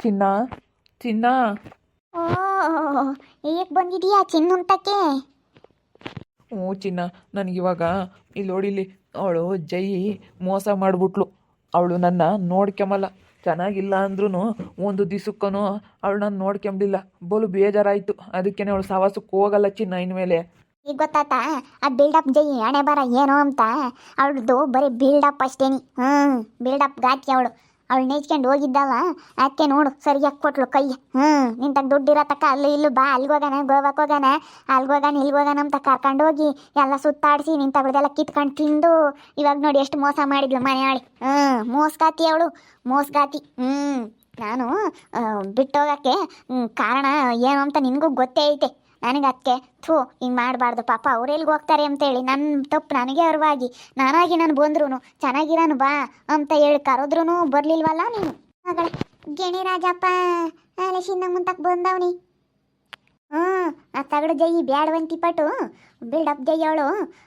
ಚಿನ್ನ ಚಿನ್ನ ಓ ಈಗ ಬಂದಿದೀಯಾ ಚಿನ್ನುಂಟಕ್ಕೆ? ಹ್ಞೂ ಚಿನ್ನ ನನಗಿವಾಗ ಇಲ್ಲಿ ನೋಡಿಲಿ ಅವಳು ಜೈ ಮೋಸ ಮಾಡಿಬಿಟ್ಲು. ಅವಳು ನನ್ನ ನೋಡ್ಕೊಂಬಲ್ಲ ಚೆನ್ನಾಗಿಲ್ಲ ಅಂದ್ರೂ ಒಂದು ದಿವಸಕ್ಕೂ ಅವಳು ನಾನು ನೋಡ್ಕೊಂಬಿಲ್ಲ ಬಲು ಬೇಜಾರಾಯಿತು. ಅದಕ್ಕೇನೆ ಅವಳು ಸವಾಸಕ್ಕೆ ಹೋಗಲ್ಲ ಚಿನ್ನ ಇನ್ಮೇಲೆ. ಈಗ ಗೊತ್ತಾತಾ ಆ ಬಿಲ್ಡಪ್ ಜೈ ಹಣೆ ಬರ ಏನೋ ಅಂತ. ಅವಳದು ಬರೀ ಬಿಲ್ಡಪ್ ಅಷ್ಟೇನಿ. ಹ್ಞೂ ಬಿಲ್ಡಪ್ ಗಾತಿ ಅವಳು. ಅವಳು ನೇಚ್ಕೊಂಡು ಹೋಗಿದ್ದಾವ ಅದಕ್ಕೆ ನೋಡು, ಸರಿಯಾಗಿ ಕೊಟ್ಲು ಕೈ. ಹ್ಞೂ ನಿಂತಾಗ ದುಡ್ಡಿರೋ ಇರತಕ್ಕ ಅಲ್ಲಿ ಇಲ್ಲೂ ಬಾ ಅಲ್ಗೆ ಹೋಗೋಣ ಗೋವಾಕ್ಕೆ ಹೋಗೋಣ ಅಲ್ಗೆ ಹೋಗೋಣ ಇಲ್ಗೆ ಹೋಗೋಣ ಅಂತ ಕರ್ಕೊಂಡು ಹೋಗಿ ಎಲ್ಲ ಸುತ್ತಾಡಿಸಿ ನಿಂತಾಗಳ್ದೆಲ್ಲ ಕಿತ್ಕೊಂಡು ತಿಂದು ಇವಾಗ ನೋಡಿ ಎಷ್ಟು ಮೋಸ ಮಾಡಿದ್ಲು ಮನೆಯಾಳಿ. ಹ್ಞೂ ಮೋಸ್ಗಾತಿ ಅವಳು, ಮೋಸ್ಗಾತಿ. ಹ್ಞೂ ನಾನು ಬಿಟ್ಟೋಗಕ್ಕೆ ಕಾರಣ ಏನು ಅಂತ ನಿನಗೂ ಗೊತ್ತೇ ಐತೆ. ನನಗೆ ಅದಕ್ಕೆ ಥೂ, ಹಿಂಗೆ ಮಾಡಬಾರ್ದು. ಪಾಪ ಅವ್ರು ಎಲ್ಲಿಗೆ ಹೋಗ್ತಾರೆ ಅಂತೇಳಿ ನನ್ನ ತಪ್ಪು ನನಗೆ ಅರಿವಾಗಿ. ನಾನಾಗಿ ನಾನು ಬಂದ್ರು ಚೆನ್ನಾಗಿರೋನು ಬಾ ಅಂತ ಹೇಳಿ ಕರೆದ್ರೂ ಬರಲಿಲ್ವಲ್ಲ ನೀನು? ಮಗಳ, ಗೆಣಿ ರಾಜಪ್ಪ ಅಲಶಿಂದ ಮುಂತಕ್ಕೆ ಬಂದವನಿ. ಹ್ಞೂ, ಆ ತಗಡು ಜೈ ಬ್ಯಾಡವಂತಿ ಪಟು ಬಿಲ್ಡಪ್ ಜೈ ಅವಳು.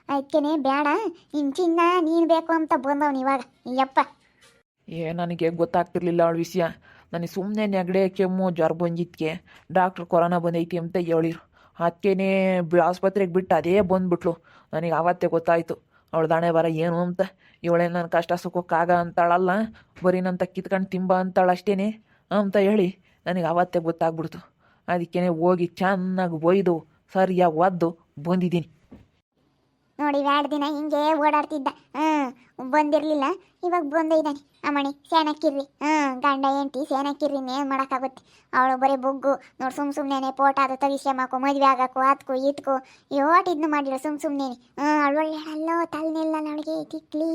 ಅದಕ್ಕೇನೆ ಬೇಡ ಇನ್ ಚಿನ್ನ ನೀನು ಬೇಕು ಅಂತ ಬಂದವನು ಇವಾಗ. ಯಪ್ಪ. ಏ, ನನಗೆ ಗೊತ್ತಾಗ್ತಿರ್ಲಿಲ್ಲ ಅವಳ ವಿಷಯ. ನನಗೆ ಸುಮ್ಮನೆ ನೆಗಡೆ ಕೆಮ್ಮು, ಜ್ವರ ಬಂದಿದ್ಕೆ. ಡಾಕ್ಟ್ರ್ ಕೊರೋನಾ ಬಂದೈತಿ ಅಂತ ಹೇಳಿರು. ಅದಕ್ಕೇನೆ ಆಸ್ಪತ್ರೆಗೆ ಬಿಟ್ಟು ಅದೇ ಬಂದ್ಬಿಟ್ಲು. ನನಗೆ ಆವತ್ತೇ ಗೊತ್ತಾಯಿತು. ಅವಳು ದಾಣೆ ಬರ ಏನು ಅಂತ. ಇವಳೇ ನನ್ನ ಕಷ್ಟ ಸುಖಕ್ಕಾಗ ಅಂತಾಳಲ್ಲ. ಬರೀ ನಂತ ಕಿತ್ಕೊಂಡು ತಿಂಬ ಅಂತಾಳ ಅಷ್ಟೇನೆ ಅಂತ ಹೇಳಿ ನನಗೆ ಆವತ್ತೇ ಗೊತ್ತಾಗ್ಬಿಡ್ತು. ಅದಕ್ಕೇನೆ ಹೋಗಿ ಚೆನ್ನಾಗಿ ಒಯ್ದು, ಸರಿಯಾಗಿ ಒದ್ದು ಬಂದಿದ್ದೀನಿ. ನೋಡಿ, ಎರಡು ದಿನ ಹಿಂಗೆ ಓಡಾಡ್ತಿದ್ದ. ಹ್ಞೂ ಬಂದಿರಲಿಲ್ಲ. ಇವಾಗ ಬಂದಿದ್ದಾನೆ ಅಮ್ಮಣಿ ಸೇನಕ್ಕಿರ್ರಿ ಹ್ಞೂ ಗಂಡ ಏಂಟಿ ಸೇನಕ್ಕಿರ್ರಿ ಏನು ಮಾಡೋಕ್ಕಾಗುತ್ತೆ? ಅವಳು ಬರೀ ಬುಗ್ಗು. ನೋಡಿ, ಸುಮ್ ಸುಮ್ಮನೆ ಫೋಟೋ ಅದು ತೆಗಿಸ್ಕೊಂಬಾಕು ಮದುವೆ ಆಗಕ್ಕೂ ಹತ್ಕು ಯೋಟ್ ಇದ್ನು ಮಾಡಿಲ್ಲ ಸುಮ್ಮ ಸುಮ್ಮನೆ ಹ್ಞೂ ಅವಳು ಅಲ್ಲೋ ತಲೆನಿಲ್ಲ ನನಗೆ ತಿಕ್ಲಿ.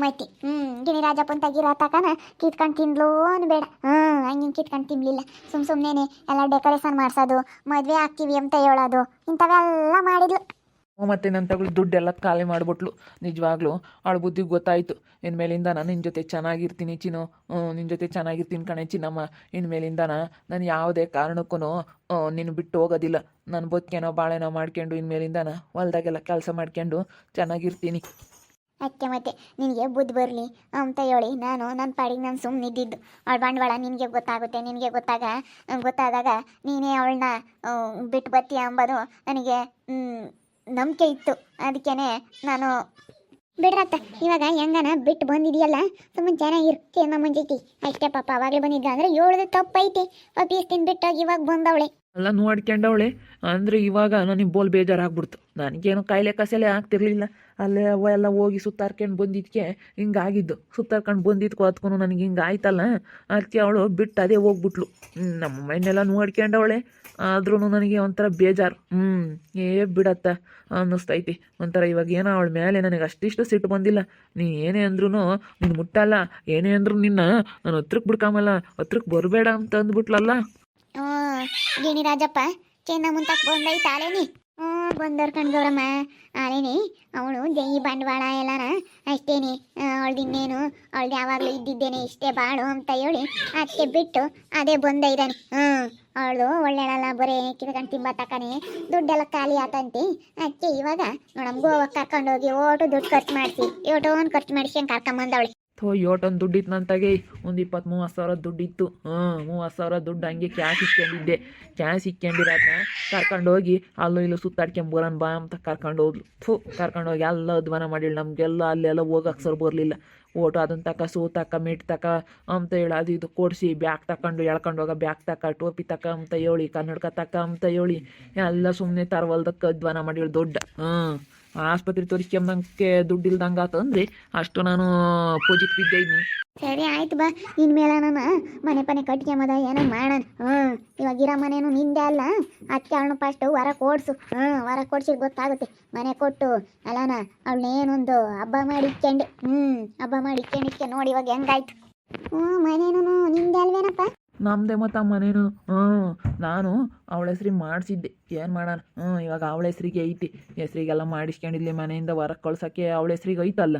ಮೈತಿ ಹ್ಞೂ ಗಿಣಿ ರಾಜಪ್ಪನ ತೆಗಿರೋ ತಕನ ಕಿತ್ಕೊಂಡು ತಿನ್ಲು ಬೇಡ. ಹ್ಞೂ ಹಂಗೆ ಕಿತ್ಕೊಂಡು ತಿನ್ಲಿಲ್ಲ. ಸುಮ್ ಸುಮ್ಮನೆ ಎಲ್ಲ ಡೆಕೋರೇಷನ್ ಮಾಡಿಸೋದು, ಮದುವೆ ಆಗ್ತೀವಿ ಅಂತ ಹೇಳೋದು, ಇಂಥವೆಲ್ಲ ಮಾಡಿದ್ಲು. ಮತ್ತು ನನ್ನ ತಗೊಳ್ಳಿ ದುಡ್ಡೆಲ್ಲ ಖಾಲಿ ಮಾಡಿಬಿಟ್ಲು. ನಿಜವಾಗ್ಲೂ ಅವಳ ಬುದ್ಧಿಗೆ ಗೊತ್ತಾಯಿತು. ಇನ್ಮೇಲಿಂದ ನಾನು ನಿನ್ನ ಜೊತೆ ಚೆನ್ನಾಗಿರ್ತೀನಿ ಚಿನ್ನು. ನಿನ್ನ ಜೊತೆ ಚೆನ್ನಾಗಿರ್ತೀನಿ ಕಣೆ ಚಿನ್ನಮ್ಮ. ಇನ್ಮೇಲಿಂದನ ನಾನು ಯಾವುದೇ ಕಾರಣಕ್ಕೂ ನೀನು ಬಿಟ್ಟು ಹೋಗೋದಿಲ್ಲ. ನನ್ನ ಬದುಕೇನೋ ಬಾಳೆನೋ ಮಾಡ್ಕೊಂಡು ಇನ್ಮೇಲಿಂದನ ಹೊಲ್ದಾಗೆಲ್ಲ ಕೆಲಸ ಮಾಡ್ಕೊಂಡು ಚೆನ್ನಾಗಿರ್ತೀನಿ. ಅಕ್ಕೆ ಮತ್ತೆ, ನಿನಗೆ ಬುದ್ಧಿ ಬರಲಿ. ಅಂತ ಹೇಳಿ ನಾನು ನನ್ನ ಪಾಡಿಗೆ ನಾನು ಸುಮ್ಮನೆ ಇದ್ದಿದ್ದು. ಅವಳ ಬಂಡವಾಳ, ನಿನಗೆ ಗೊತ್ತಾಗುತ್ತೆ. ನಿನಗೆ ಗೊತ್ತಾಗ, ಗೊತ್ತಾದಾಗ ನೀನೇ ಅವಳನ್ನ ಬಿಟ್ಟು ಬತ್ತಿ ಅಂಬೋದು ನನಗೆ ನಂಬಿಕೆ ಇತ್ತು. ಅದಕ್ಕೇ ನಾನು ಬಿಡ್ರತ್ತ ಇವಾಗ ಹೆಂಗನ ಬಿಟ್ಟು ಬಂದಿದೆಯಲ್ಲ ಸುಮ್ಮನೆ ಚೆನ್ನಾಗಿರು ಅಮ್ಮ ಮುಂಜೈತಿ ಅಷ್ಟೇ ಪಾಪ, ಅವಾಗಲೇ ಬಂದಿದ್ದ ಅಂದ್ರೆ ಏಳು ತಪ್ಪೈತಿ. ಪೀಸ್ ಹೋಗಿ ಇವಾಗ ಬಂದವಳೆ. ಅಲ್ಲ ನೋಡ್ಕೊಂಡವಳೆ ಅಂದ್ರೆ ಇವಾಗ ನನಗೆ ಬೋಲ್ ಬೇಜಾರಾಗ್ಬಿಡ್ತು. ನನಗೇನು ಕಾಯಿಲೆ ಕಸಲೆ ಆಗ್ತಿರ್ಲಿಲ್ಲ. ಅಲ್ಲೇ ಅವ ಎಲ್ಲ ಹೋಗಿ ಸುತ್ತಾರ್ಕೊಂಡು ಬಂದಿದ್ದಕ್ಕೆ ಹಿಂಗಾಗಿದ್ದು. ಸುತ್ತಾರ್ಕೊಂಡು ಬಂದಿದ್ಕೋ ಅದಕ್ಕೂ ನನಗೆ ಹಿಂಗೆ ಆಯ್ತಲ್ಲ? ಅದಕ್ಕೆ ಅವಳು ಬಿಟ್ಟು ಅದೇ ಹೋಗ್ಬಿಟ್ಲು. ನಮ್ಮ ಮೈನೆಲ್ಲ ನೋಡ್ಕೊಂಡವಳೆ ಆದ್ರೂ ನನಗೆ ಒಂಥರ ಬೇಜಾರು. ಹ್ಞೂ ಏ ಬಿಡತ್ತ ಅನ್ನಿಸ್ತೈತಿ. ಒಂಥರ ಇವಾಗ ಏನೋ ಅವಳ ಮೇಲೆ ನನಗೆ ಅಷ್ಟಿಷ್ಟು ಸಿಟ್ಟು ಬಂದಿಲ್ಲ. ನೀ ಏನೇ ಅಂದ್ರೂ ನೀನು ಮುಟ್ಟಲ್ಲ. ಏನೇ ಅಂದ್ರೂ ನಿನ್ನ ನಾನು ಹತ್ರಕ್ಕೆ ಬಿಡ್ಕಾಮಲ್ಲ ಹತ್ರಕ್ಕೆ ಬರಬೇಡ ಅಂತ ಅಂದ್ಬಿಟ್ಲಲ್ಲ ಗಿಣಿ ರಾಜಪ್ಪ ಚೆನ್ನ ಮುಂತಾಕ್ ಬಂದೈತಾಳೆ ಆಲೇನಿ? ಹ್ಞೂ, ಬಂದವ್ರು ಕಣ್ಗವ್ರಮ್ಮ ಆಲೇನಿ ಅವಳು ಜೈ ಬಂಡವಾಳ ಎಲ್ಲಾರ. ಅಷ್ಟೇನಿ ಅವಳ್ದು ಇನ್ನೇನು, ಅವಳ್ದು ಯಾವಾಗಲೂ ಇದ್ದಿದ್ದೇನೆ ಇಷ್ಟೇ ಬಾಳು ಅಂತ ಹೇಳಿ ಅದಕ್ಕೆ ಬಿಟ್ಟು ಅದೇ ಬಂದ ಇದ್ದಾನೆ. ಹ್ಞೂ ಅವಳು ಒಳ್ಳೆಯಲ್ಲ ಬರೀ ಕಿತ್ಕೊಂಡು ತಿಂಬ ತಕನೆ ದುಡ್ಡೆಲ್ಲ ಖಾಲಿ ಆತಂತಿ. ಅದಕ್ಕೆ ಇವಾಗ ನೋಡಮ್ಮ ಗೋವಾಕ್ಕೆ ಕರ್ಕೊಂಡೋಗಿ ಓಟು ದುಡ್ಡು ಖರ್ಚು ಮಾಡಿಸಿ. ಓಟೋನ್ ಖರ್ಚು ಮಾಡಿಸ್ಕೊಂಡು ಕರ್ಕೊಂಬಂದವಳೆ ಥೋ ಯೋಟೊಂದು ದುಡ್ಡಿತ್ತು ನಂತಾಗೆ. ಒಂದು ಇಪ್ಪತ್ತು ಮೂವತ್ತು ಸಾವಿರ ದುಡ್ಡಿತ್ತು. ಹ್ಞೂ, ಮೂವತ್ತು ಸಾವಿರ ದುಡ್ಡು ಹಂಗೆ ಕ್ಯಾಶ್ ಇಕ್ಕೊಂಡಿದ್ದೆ ಕ್ಯಾಶ್ ಇಕ್ಕೊಂಡಿರೋದನ್ನ ಕರ್ಕೊಂಡೋಗಿ ಅಲ್ಲೂ ಇಲ್ಲೂ ಸುತ್ತಾಡ್ಕೊಂಬರೋಣ ಬಾ ಅಂತ ಕರ್ಕೊಂಡು ಹೋದ್ಲು. ಥೂ, ಕರ್ಕೊಂಡು ಹೋಗಿ ಎಲ್ಲ ಅಧ್ವಾನ ಮಾಡಿಲ್ಲ ನಮಗೆಲ್ಲ ಅಲ್ಲೆಲ್ಲ ಹೋಗಕ್ಕೆ ಸರ್ ಬರಲಿಲ್ಲ. ಓಟು ಅದನ್ನ ತಕ, ಸೂ ತಕ, ಮಿಟ್ ತಕ ಅಂತ ಹೇಳಿ ಅದು ಇದು ಕೊಡಿಸಿ, ಬ್ಯಾಗ್ ತಕೊಂಡು ಎಳ್ಕೊಂಡು ಹೋಗ, ಬ್ಯಾಗ್ ತಕ್ಕ ಟೋಪಿ ತಕ ಅಂತ ಹೇಳಿ, ಕನ್ನಡಕ ತಕ ಅಂತ ಹೇಳಿ ಎಲ್ಲ ಸುಮ್ಮನೆ ತರವಲ್ದಕ್ಕೆ ಅಧ್ವಾನ ಮಾಡಿಳು ದೊಡ್ಡ. ಹ್ಞೂ. ಆಸ್ಪತ್ರೆ ತೋರಿಸ್ಕೊಂಬಂಗೆ ದುಡ್ಡು ಇಲ್ದಂಗೆ ಆತಂದ್ರೆ ಅಷ್ಟು ನಾನು ಪೂಜಿತ್ ಬಿದ್ದೆ ಇದ್ದೀನಿ ಸರಿ, ಆಯ್ತು ಬಾ. ಇನ್ಮೇಲೆ ನಾನು ಮನೆ ಪನೆ ಕಟ್ಕೊಂಬದ, ಏನೋ ಮಾಡೋಣ. ಹ್ಞೂ ಇವಾಗ ಇರೋ ಮನೇನು ನಿಂದೆ ಅಲ್ಲ. ಅಕ್ಕಿ ಅವಳು ಫಸ್ಟ್ ವರ ಕೊಡ್ಸು. ಹ್ಞೂ ವರ ಕೊಡ್ಸಿ ಗೊತ್ತಾಗುತ್ತೆ. ಮನೆ ಕೊಟ್ಟು ಅಲ್ಲನ ಅವಳನ್ನೇನೊಂದು ಹಬ್ಬ ಮಾಡಿ ಇಟ್ಕೊಂಡೆ ಹ್ಞೂ ಹಬ್ಬ ಮಾಡಿ ಇಕ್ಕಂಡಿಕ್ಕೆ ನೋಡಿ ಇವಾಗ ಹೆಂಗಾಯ್ತು. ಹ್ಞೂ ಮನೇನು ನಿಂದೆ ಅಲ್ವೇನಪ್ಪ? ನಮ್ಮದೇ ಮತ್ತು ಮನೇನು? ಹ್ಞೂ ನಾನು ಅವಳ ಹೆಸ್ರಿಗೆ ಮಾಡಿಸಿದ್ದೆ. ಏನು ಮಾಡೋಣ? ಹ್ಞೂ ಇವಾಗ ಅವಳ ಹೆಸ್ರಿಗೆ ಐತಿ. ಹೆಸ್ರಿಗೆಲ್ಲ ಮಾಡಿಸ್ಕೊಂಡಿದ್ಲಿ ಮನೆಯಿಂದ ಹೊರಗೆ ಕಳ್ಸೋಕ್ಕೆ ಅವಳ ಹೆಸ್ರಿಗೆ ಐತಲ್ಲ.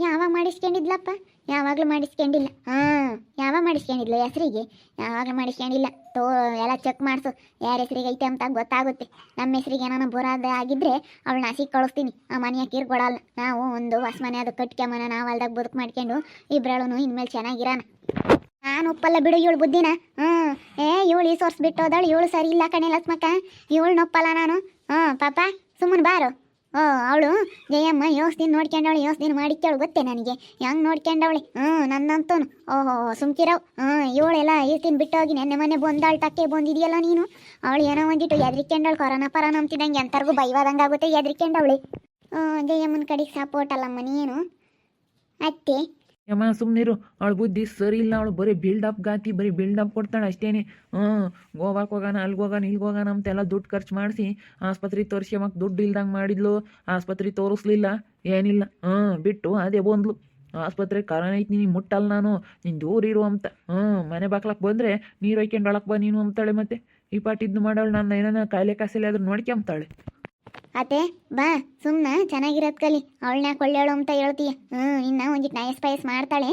ಯಾವಾಗ ಮಾಡಿಸ್ಕೊಂಡಿದ್ಲಪ್ಪ? ಯಾವಾಗಲೂ ಮಾಡಿಸ್ಕೊಂಡಿಲ್ಲ. ಹಾಂ, ಯಾವಾಗ ಮಾಡಿಸ್ಕೊಂಡಿಲ್ಲ ಹೆಸ್ರಿಗೆ? ಯಾವಾಗಲೂ ಮಾಡಿಸ್ಕೊಂಡಿಲ್ಲ. ತೋ, ಎಲ್ಲ ಚೆಕ್ ಮಾಡಿಸು. ಯಾರ ಹೆಸ್ರಿಗೆ ಐತೆ ಅಂತ ಗೊತ್ತಾಗುತ್ತೆ. ನಮ್ಮ ಹೆಸ್ರಿಗೆ ಏನಾನ ಬುರಾದ ಆಗಿದ್ದರೆ ಅವಳನ್ನ ಹಸಿ ಕಳಿಸ್ತೀನಿ. ಆ ಮನೆಯ ಕೀರ್ ಕೊಡಲ್ಲ ನಾವು ಒಂದು ಹೊಸ ಮನೆ ಅದು ಕಟ್ಕೊಂಬನ, ನಾವು ಅಲ್ದಾಗ ಬದುಕು ಮಾಡ್ಕೊಂಡು ಇಬ್ಬರಳು ಇನ್ಮೇಲೆ ಚೆನ್ನಾಗಿರೋಣ ನಾನು ಒಪ್ಪಲ್ಲ ಬಿಡು ಇವಳು ಬುದ್ಧಿನ. ಹ್ಞೂ ಏ ಇವಳು ಈ ಸೋರ್ಸ್ ಬಿಟ್ಟು ಹೋದಳು ಇವಳು ಸರಿ ಇಲ್ಲ ಕಣೆ ಲಕ್ಷ್ಮಕ್ಕ. ಇವಳು ನೊಪ್ಪಲ್ಲ ನಾನು. ಹ್ಞೂ ಪಾಪ, ಸುಮ್ಮನೆ ಬಾರು. ಓ, ಅವಳು ಜಯಮ್ಮ ಯೋಸ್ದಿನ ನೋಡ್ಕೊಂಡವಳು, ಯೋಸ್ದಿನ ಮಾಡಿಕ್ಕೇಳು ಗೊತ್ತೇ ನನಗೆ? ಹೆಂಗ್ ನೋಡ್ಕೊಂಡವಳೆ? ಹ್ಞೂ ನನ್ನಂತೂ ಓಹೋ, ಸುಮ್ಕಿರವ್. ಹ್ಞೂ ಇವಳೆಲ್ಲ ಈಸ್ತಿನ ಬಿಟ್ಟು ಹೋಗಿ ನೆನ್ನೆ ಮೊನ್ನೆ ಬಂದಾಳು ಟಕ್ಕೆ ಬಂದಿದೆಯಲ್ಲ ನೀನು? ಅವಳು ಏನೋ ಒಂದಿಟ್ಟು ಎದ್ರಿಕೊಂಡವಳು ಕೊರೋನಾ ಪರ ಅಂತಿದ್ದಂಗೆ ಎಂಥರ್ಗೂ ಬೈವಾದಂಗಾಗುತ್ತೆ ಎದ್ರಿಕೊಂಡವಳೆ ಹ್ಞೂ ಜಯಮ್ಮನ ಕಡೆಗೆ ಸಪೋರ್ಟ್ ಅಲ್ಲಮ್ಮ ನೀನು. ಅತ್ತೆ ಯಮ್ಮ ಸುಮ್ಮನಿರು ಅವಳು ಬುದ್ಧಿ ಸರಿ ಇಲ್ಲ. ಅವಳು ಬರೀ ಬಿಲ್ಡಪ್ ಗಾತಿ, ಬರೀ ಅಪ್ ಕೊಡ್ತಾಳೆ ಅಷ್ಟೇನೆ. ಹ್ಞೂ ಗೋವಾಕ್ಕೆ ಹೋಗೋಣ ಅಲ್ಲಿಗೆ ಹೋಗೋಣ ಇಲ್ಲಿಗೆ ಹೋಗೋಣ ಅಂತೆಲ್ಲ ದುಡ್ಡು ಖರ್ಚು ಮಾಡಿಸಿ ಆಸ್ಪತ್ರೆ ತೋರಿಸ್ಕೊಂಬಕ್ಕೆ ದುಡ್ಡು ಇಲ್ದಂಗೆ ಮಾಡಿದ್ಲು. ಆಸ್ಪತ್ರೆ ತೋರಿಸ್ಲಿಲ್ಲ. ಏನಿಲ್ಲ. ಹ್ಞೂ, ಬಿಟ್ಟು ಅದೇ ಬಂದ್ಲು. ಆಸ್ಪತ್ರೆ ಕಾರಣ ಐತಿ, ನೀನು ಮುಟ್ಟಲ್ಲ ನಾನು. ನೀನು ದೂರ ಇರು ಅಂತ. ಹ್ಞೂ, ಮನೆ ಬಾಕ್ಲಕ್ಕೆ ಬಂದರೆ ನೀರು ಹೊಯ್ಕೊಂಡು ಒಳಕ್ಕೆ ಬಾ ನೀನು ಅಂತಾಳೆ ಮತ್ತೆ. ಈ ಪಾಟಿದ್ದು ಮಾಡೋಳು ನಾನು ಏನಾನ ಕಾಯಿಲೆ ಕಾಸಿಲೆ ಆದ್ರೂ ನೋಡ್ಕೊಂತಾಳೆ ಅತ್ತೆ, ಬಾ ಸುಮ್ಮನೆ ಚೆನ್ನಾಗಿರೋದ್ ಕಲಿ. ಅವಳನ್ನ ಕೊಳ್ಳೇಳು ಅಂತ ಹೇಳ್ತೀಯ. ಹ್ಞೂ ಇನ್ನ ಒಂದಿಟ್ಟು ನಯಸ್ ಪಯಸ್ ಮಾಡ್ತಾಳೆ.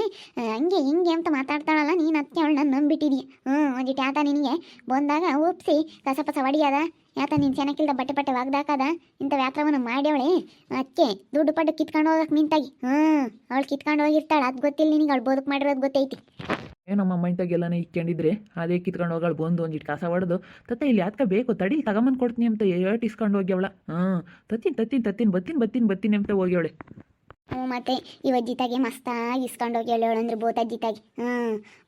ಹಂಗೆ ಹಿಂಗೆ ಅಂತ ಮಾತಾಡ್ತಾಳಲ್ಲ, ನೀನು ಅದಕ್ಕೆ ಅವಳನ್ನ ನಂಬಿಟ್ಟಿದೀಯ. ಹ್ಞೂ ಒಂದಿಟ್ಟು ಆತ ನಿನಗೆ? ಬಂದಾಗ ಒಪ್ಸಿ ಕಸ ಪಸ ಹೊಡಿಯದ ಯಾತ ನೀನು ಚೆನ್ನಾಗಿಲ್ದ ಬಟ್ಟೆ ಬಟ್ಟೆ ಒಗ್ದಾಕದ ಇಂಥ ವ್ಯಾಪಾರವನ್ನು ಮಾಡ್ಯವಳೆ? ಅದಕ್ಕೆ ದುಡ್ಡು ಪಡ್ಡು ಕಿತ್ಕೊಂಡು ಹೋಗಕ್ಕೆ ನಿಂತಾಗಿ. ಹ್ಞೂ ಅವಳು ಕಿತ್ಕೊಂಡು ಹೋಗಿರ್ತಾಳೆ, ಅದು ಗೊತ್ತಿಲ್ಲ ನಿನಗೆ, ಅವಳು ಬದುಕು ಮಾಡಿರೋದು ಗೊತ್ತೈತಿ. ಏನಮ್ಮ ಮೈತಾಗೆಲ್ಲನೇ ಇಕ್ಕೊಂಡಿದ್ರೆ, ಅದೇ ಕಿತ್ಕೊಂಡು ಹೋಗಳು ಬಂದು ಒಂದಿಟ್ಟು ಕಾಸ ಹೊಡೆದು, ತತ್ತ, ಇಲ್ಲಿ ಯಾತ್ಕ ಬೇಕು? ತಡಿ ತಗೊಂಬಂದು ಕೊಡ್ತೀನಿ ಅಂತ ಏಟ್ ಇಸ್ಕೊಂಡು ಹೋಗ್ಯವಳ. ಹಾಂ, ತತ್ತಿನ್ ತತ್ತಿನ್ ತತ್ತಿನ್, ಬತ್ತಿನ್ ಬತ್ತಿನ್, ಬತ್ತೀನಿ ಅಂತ ಹೋಗ್ಯವಳೆ. ಹ್ಞೂ, ಮತ್ತೆ ಈ ಜಿತಾಗೆ ಮಸ್ತಾಗಿ ಇಸ್ಕೊಂಡು ಹೋಗ್ಯವಳೆ ಅಂದ್ರೆ ಬೋತ ಜಿತಾಗಿ. ಹ್ಞೂ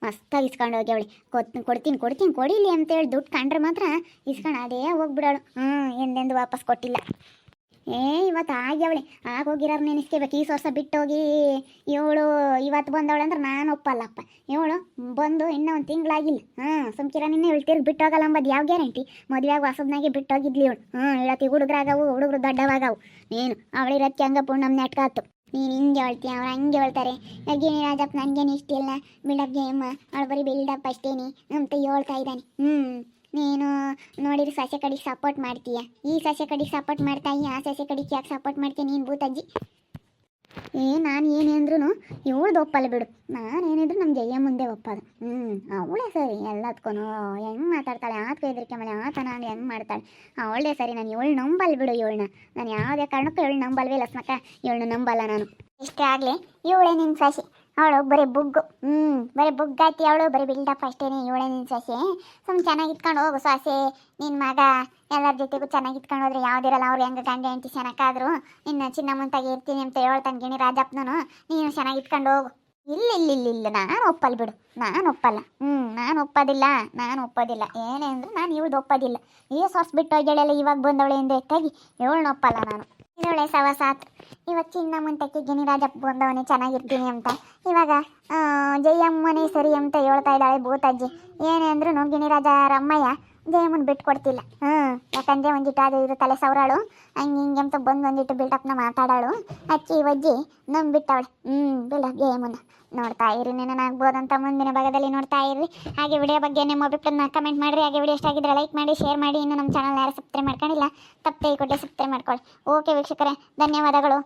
ಮಸ್ತಾಗಿ ಇಸ್ಕೊಂಡು ಹೋಗ್ಯವಳೆ. ಕೊತ್, ಕೊಡ್ತೀನಿ ಕೊಡ್ತೀನಿ, ಕೊಡಿಲಿ ಅಂತೇಳಿ ದುಡ್ಡು ಕಂಡ್ರೆ ಮಾತ್ರ ಇಸ್ಕೊಂಡು ಅದೇ ಹೋಗ್ಬಿಡೋಳು. ಹ್ಞೂ, ಎಂದೆಂದು ವಾಪಸ್ ಕೊಟ್ಟಿಲ್ಲ. ಏ, ಇವತ್ತು ಆಗ್ಯವಳೆ ಆಗ ಹೋಗಿರೋರು ನೆನೆಸ್ಕೋಬೇಕು. ಈ ವರ್ಷ ಬಿಟ್ಟೋಗಿ ಇವಳು ಇವತ್ತು ಬಂದವಳೆ ಅಂದ್ರೆ ನಾನು ಒಪ್ಪಲ್ಲಪ್ಪ. ಇವಳು ಬಂದು ಇನ್ನೂ ಒಂದು ತಿಂಗಳಾಗಿಲ್ಲ. ಹಾಂ ಸುಮ್ಕಿರ ನಿನ್ನೆ ಇವಳು ಬಿಟ್ಟೋಗಲ್ಲ ಅಂಬದು ಯಾವ ಗ್ಯಾರಂಟಿ? ಮದುವೆಯಾಗ ಹೊಸದ್ನಾಗೆ ಬಿಟ್ಟೋಗಿದ್ಲಿ ಇವಳು. ಹ್ಞೂ ಹೇಳತಿ ಹುಡುಗರಾಗವು, ಹುಡುಗರು ದೊಡ್ಡವಾಗವು. ನೀನು ಅವಳಿರಕ್ಕೆ ಹಂಗ ಪುಣ್ಣಮ್ ನೆಟ್ಕಾತು ನೀನು ಹಿಂಗೆ ಹೇಳ್ತೀಯ ಅವ್ರು ಹಂಗೆ ಹೇಳ್ತಾರೆ. ಯಾಕೆ ರಾಜಪ್ಪ ನನಗೇನು ಇಷ್ಟ ಇಲ್ಲ. ಅಮ್ಮ ಅವಳು ಬರೀ ಬಿಲ್ಡಪ್ ಅಷ್ಟೇನಿ ಅಂತ ಹೇಳ್ತಾ ಇದ್ದಾನೆ. ಹ್ಞೂ ನೀನು ನೋಡಿದ್ರೆ ಸಸ್ಯ ಕಡೆಗೆ ಸಪೋರ್ಟ್ ಮಾಡ್ತೀಯ. ಈ ಸಸ್ಯ ಕಡೆಗೆ ಸಪೋರ್ಟ್ ಮಾಡ್ತಾ ಈ ಆ ಸಸ್ಯ ಕಡೆಗೆ ಯಾಕೆ ಸಪೋರ್ಟ್ ಮಾಡ್ತೀಯ ನೀನು ಭೂತಜ್ಜಿ ಏ, ನಾನು ಏನೇ ಅಂದ್ರೂ ಒಪ್ಪಲ್ಲ ಬಿಡು. ನಾನು ಏನಿದ್ರು ನಮ್ಮ ಜಯ ಮುಂದೆ ಒಪ್ಪದು. ಹ್ಞೂ ಅವಳೇ ಸರಿ ಎಲ್ಲದಕ್ಕೂ ಹೆಂಗೆ ಮಾತಾಡ್ತಾಳೆ ಆತ್ಕ ಹೆದರಿಕೆ ಮೇಲೆ ಥರ ನಾನು ಹೆಂಗೆ ಮಾಡ್ತಾಳೆ. ಅವಳೇ ಸರಿ, ನಾನು ಇವಳು ನಂಬಲ್ ಬಿಡು ಇವಳನ್ನ ನಾನು ಯಾವುದೇ ಕಾರಣಕ್ಕೂ ಇವಳು ನಂಬಲ್ವೇ ಲಸ್ಮಕ್ಕ ಇವಳನ್ನ ನಂಬಲ್ಲ ನಾನು. ಇಷ್ಟೇ ಆಗಲಿ, ಇವಳೇ ನಿನ್ನ ಸಸಿ. ಅವಳು ಬರೀ ಬುಗ್ಗು. ಹ್ಞೂ ಬರೀ ಬುಗ್ಗಾತಿ ಅವಳು, ಬರೀ ಬಿಲ್ಡಪ್ ಅಷ್ಟೇ ಇವಳೇ ನಿನ್ನ ಸೊಸೆ. ಸುಮ್ ಚೆನ್ನಾಗಿ ಇಟ್ಕೊಂಡು ಹೋಗು ಸೊಸೆ. ನಿನ್ನ ಮಗ ಎಲ್ಲರ ಜೊತೆಗೂ ಚೆನ್ನಾಗಿ ಇಟ್ಕೊಂಡು ಹೋದ್ರೆ ಯಾವ್ದಿರಲ್ಲ ಅವ್ರು ಹೆಂಗ ಗಂಡ ಹೆಂಡತಿ ಚೆನ್ನಾಗಾದ್ರು ನಿನ್ನ ಚಿನ್ನ ಮುಂತಾಗಿ ಇರ್ತೀನಿ ಅಂತ ಹೇಳ್ತಾನೆ ಗಿಣಿ ರಾಜಪ್ಪನೂ ನೀನು ಚೆನ್ನಾಗಿ ಇಟ್ಕೊಂಡು ಹೋಗು. ಇಲ್ಲ ಇಲ್ಲ ಇಲ್ಲ ಇಲ್ಲ, ನಾನು ಒಪ್ಪಲ್ಲ ಬಿಡು. ನಾನು ಒಪ್ಪಲ್ಲ. ಹ್ಞೂ ನಾನು ಒಪ್ಪೋದಿಲ್ಲ ನಾನು ಒಪ್ಪೋದಿಲ್ಲ. ಏನೇ ಅಂದ್ರೆ ನಾನು ಇವಳು ಒಪ್ಪೋದಿಲ್ಲ. ಈ ಸೊಸ್ ಬಿಟ್ಟು ಹೋಗ್ಯಾಳೆಲ್ಲ, ಇವಾಗ ಬಂದವಳೆ ಎಂದು ಎತ್ತಾಗಿ ಇವಳನ್ನ ಒಪ್ಪಲ್ಲ ನಾನು. ಇದೊಳೆ ಸವಸಾತ್. ಇವತ್ತು ಚಿನ್ನ ಮುಂತಕ್ಕೆ ಗಿಣಿರಾಜಪ್ಪ ಬಂದವನೇ ಚೆನ್ನಾಗಿರ್ತೀನಿ ಅಂತ. ಇವಾಗ ಜಯಮ್ಮನೇ ಸರಿ ಅಂತ ಹೇಳ್ತಾ ಇದ್ದಾಳೆ ಭೂತಜ್ಜಿ ಏನೇ ಅಂದ್ರೂ ಗಿಣಿರಾಜ ರಮ್ಮಯ್ಯ ಜಯಮ್ಮನ ಬಿಟ್ಟು ಕೊಡ್ತಿಲ್ಲ. ಹ್ಞೂ ಯಾಕಂದರೆ ಒಂದಿಟ್ಟು ಅದು ಇದು ತಲೆ ಸವರಾಳು. ಹಂಗೆ ಹಿಂಗೆ ಅಂತ ಬಂದು ಒಂದಿಟ್ಟು ಬಿಲ್ಡಪ್ನ ಮಾತಾಡಾಳು. ಅಕ್ಕಿ ಒಜ್ಜಿ ನಂಬಿಟ್ಟವಳೆ ಹ್ಞೂ ಬಿಡ ಜಯಮ್ಮನ ನೋಡ್ತಾ ಇರಿ ಅಂತ ಮುಂದಿನ ಭಾಗದಲ್ಲಿ ನೋಡ್ತಾ ಇರಿ ಹಾಗೆ ವಿಡಿಯೋ ಬಗ್ಗೆ ನಿಮ್ಮ ಅಭಿಪ್ರಾಯನ ಕಮೆಂಟ್ ಮಾಡಿರಿ. ಹಾಗೆ ವಿಡಿಯೋ ಇಷ್ಟ ಆಗಿದ್ರೆ ಲೈಕ್ ಮಾಡಿ ಶೇರ್ ಮಾಡಿ. ಇನ್ನು ನಮ್ಮ ಚಾನಲ್ ಯಾರು ಸಬ್ಸ್ಕ್ರೈಬ್ ಮಾಡ್ಕೊಂಡಿಲ್ಲ, ತಪ್ಪೇ ಕೊಟ್ಟೆ ಸಬ್ಸ್ಕ್ರೈಬ್ ಮಾಡ್ಕೊಳ್ಳಿ. ಓಕೆ ವೀಕ್ಷಕರೇ, ಧನ್ಯವಾದಗಳು.